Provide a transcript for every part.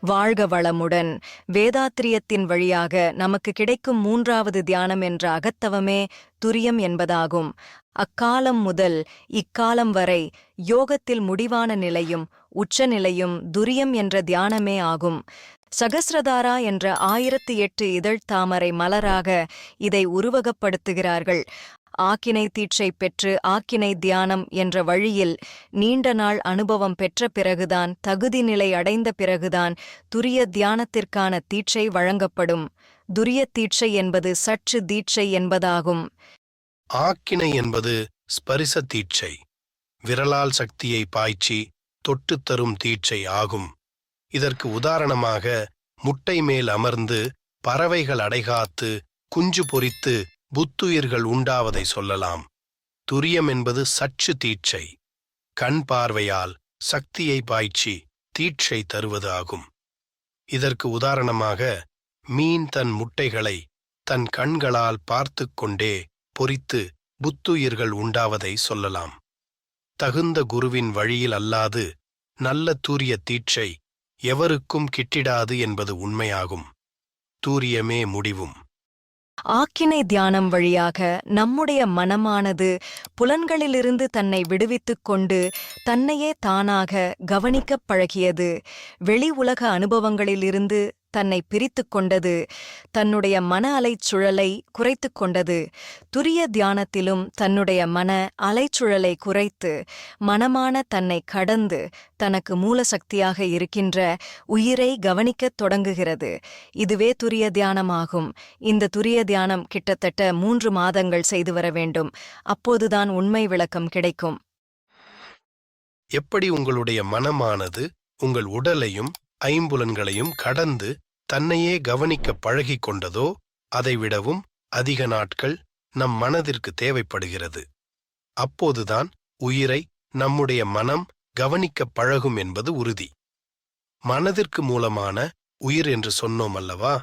வாழ்க வளமுடன். வேதாத்திரியத்தின் வழியாக நமக்கு கிடைக்கும் மூன்றாவது தியானம் என்ற அகத்தவமே துரியம் என்பதாகும். அக்காலம் முதல் இக்காலம் வரை யோகத்தில் முடிவான நிலையும் உச்சநிலையும் துரியம் என்ற தியானமே ஆகும். சகஸ்ரதாரா என்ற ஆயிரத்தி எட்டு இதழ் தாமரை மலராக இதை உருவகப்படுத்துகிறார்கள். ஆக்கினை தீட்சை பெற்று ஆக்கினை தியானம் என்ற வழியில் நீண்ட நாள் அனுபவம் பெற்ற பிறகுதான் தகுதி நிலை அடைந்த பிறகுதான் துரிய தியானத்திற்கான தீட்சை வழங்கப்படும். துரிய தீட்சை என்பது சற்று தீட்சை என்பதாகும். ஆக்கினை என்பது ஸ்பரிச தீட்சை. விரலால் சக்தியை பாய்ச்சி தொட்டுத் தரும் தீட்சை ஆகும். இதற்கு உதாரணமாக முட்டை மேல் அமர்ந்து பறவைகள் அடைகாத்து குஞ்சு பொரித்து புத்துயிர்கள் உண்டாவதை சொல்லலாம். துரியம் என்பது சற்று தீட்சை. கண் பார்வையால் சக்தியை பாய்ச்சி தீட்சை தருவது ஆகும். இதற்கு உதாரணமாக மீன் தன் முட்டைகளை தன் கண்களால் பார்த்துக் கொண்டே பொறித்து புத்துயிர்கள் உண்டாவதை சொல்லலாம். தகுந்த குருவின் வழியில் அல்லாது நல்ல தூரிய தீட்சை எவருக்கும் கிட்டிடாது என்பது உண்மையாகும். தூரியமே முடிவும். ஆக்கினை தியானம் வழியாக நம்முடைய மனமானது புலன்களிலிருந்து தன்னை விடுவித்துக் கொண்டு தன்னையே தானாக கவனிக்கப் பழகியது. வெளி உலக அனுபவங்களிலிருந்து தன்னை பிரித்துக் கொண்டது தன்னுடைய மன அலைச்சுழலை குறைத்துக் கொண்டது. துரிய தியானத்திலும் தன்னுடைய மன அலைச்சுழலை குறைத்து மனமான தன்னை கடந்து தனக்கு மூலசக்தியாக இருக்கின்ற உயிரை கவனிக்கத் தொடங்குகிறது. இதுவே துரிய தியானமாகும். இந்த துரிய தியானம் கிட்டத்தட்ட மூன்று மாதங்கள் செய்து வர வேண்டும். அப்போதுதான் உண்மை விளக்கம் கிடைக்கும். எப்படி உங்களுடைய மனமானது உங்கள் உடலையும் ஐம்புலன்களையும் கடந்து தன்னையே கவனிக்க பழகிக் கொண்டதோ அதைவிடவும் அதிக நாட்கள் நம் மனதிற்கு தேவைப்படுகிறது. அப்போதுதான் உயிரை நம்முடைய மனம் கவனிக்கப் பழகும் என்பது உறுதி. மனதிற்கு மூலமான உயிர் என்று சொன்னோம் அல்லவா?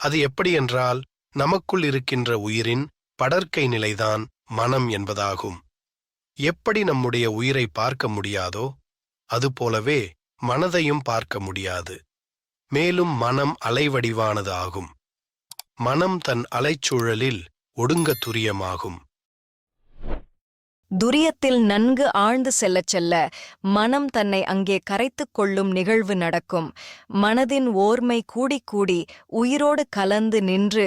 அது எப்படி என்றால் நமக்குள் இருக்கின்ற உயிரின் படற்கை நிலைதான் மனம் என்பதாகும். எப்படி நம்முடைய உயிரை பார்க்க முடியாதோ அதுபோலவே மனதையும் பார்க்க முடியாது. மேலும் மனம் அலைவடிவானது ஆகும் மனம் தன் அலைச்சூழலில் ஒடுங்க துரியமாகும். துரியத்தில் நன்கு ஆழ்ந்து செல்லச் செல்ல மனம் தன்னை அங்கே கரைத்துக் கொள்ளும் நிகழ்வு நடக்கும். மனதின் ஓர்மை கூடிக்கூடி உயிரோடு கலந்து நின்று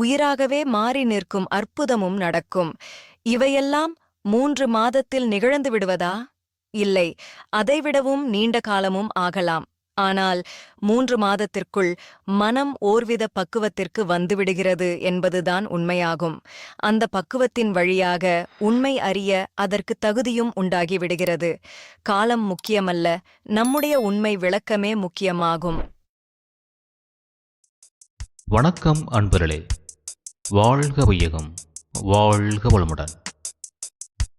உயிராகவே மாறி நிற்கும் அற்புதமும் நடக்கும். இவையெல்லாம் மூன்று மாதத்தில் நிகழ்ந்து விடுவதா? இல்லை. அதைவிடவும் நீண்ட காலமும் ஆகலாம். ஆனால் மூன்று மாதத்திற்குள் மனம் ஓர்வித பக்குவத்திற்கு வந்துவிடுகிறது என்பதுதான் உண்மையாகும். அந்த பக்குவத்தின் வழியாக உண்மை அறிய அதற்கு தகுதியும் உண்டாகிவிடுகிறது. காலம் முக்கியமல்ல நம்முடைய உண்மை விளக்கமே முக்கியமாகும். வணக்கம் அன்பர்களே. வாழ்க வையகம் வாழ்க வளமுடன்.